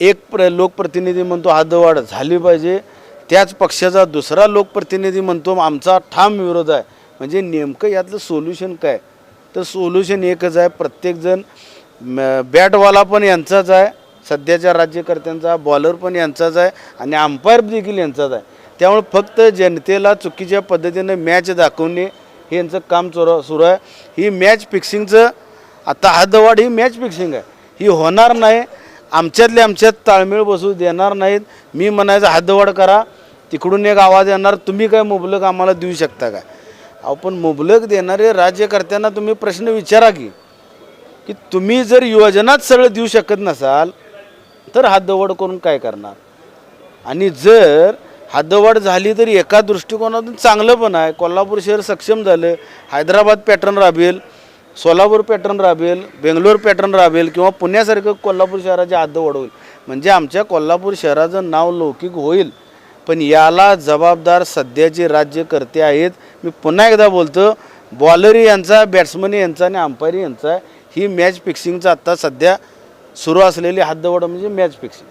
एक प्र लोकप्रतिनिधी म्हणतो हातवाढ झाली पाहिजे. त्याच पक्षाचा दुसरा लोकप्रतिनिधी म्हणतो आमचा ठाम विरोध आहे. म्हणजे नेमकं यातलं सोल्युशन काय? तर सोल्युशन एकच आहे प्रत्येकजण बॅटवाला पण यांचाच आहे. सध्याच्या राज्यकर्त्यांचा बॉलर पण यांचाच आहे. आणि अंपायर देखील यांचाच आहे. त्यामुळे फक्त जनतेला चुकीच्या पद्धतीनं मॅच दाखवणे हे यांचं काम चोर सुरू आहे. ही मॅच फिक्सिंगचं आता हातवाढ ही मॅच फिक्सिंग आहे. ही होणार नाही. आमच्यातले आमच्यात ताळमेळ बसू देणार नाहीत. मी म्हणायचं हद्दवाढ करा. तिकडून एक आवाज येणार तुम्ही काय मुबलक आम्हाला देऊ शकता काय? अहो पण मुबलक देणारे राज्यकर्त्यांना तुम्ही प्रश्न विचारा की की तुम्ही जर योजनाच सगळं देऊ शकत नसाल तर हद्दवाढ करून काय करणार? आणि जर हद्दवाढ झाली तर एका दृष्टिकोनातून चांगलं पण आहे. कोल्हापूर शहर सक्षम झालं. हैदराबाद पॅटर्न राबेल. सोलापूर पॅटर्न राबेल बेंगलोर पॅटर्न राबेल किंवा पुण्यासारखं कोल्हापूर शहराचे हद्दवाढ होईल म्हणजे आमच्या कोल्हापूर शहराचं नाव लौकिक होईल. पण याला जबाबदार सध्याचे राज्यकर्ते आहेत. मी पुन्हा एकदा बोलतो बॉलरी यांचा बॅट्समन यांचा आणि अंपायरी यांचा ही मॅच फिक्सिंगचा आत्ता सध्या सुरू असलेली हद्दवाढ म्हणजे मॅच फिक्सिंग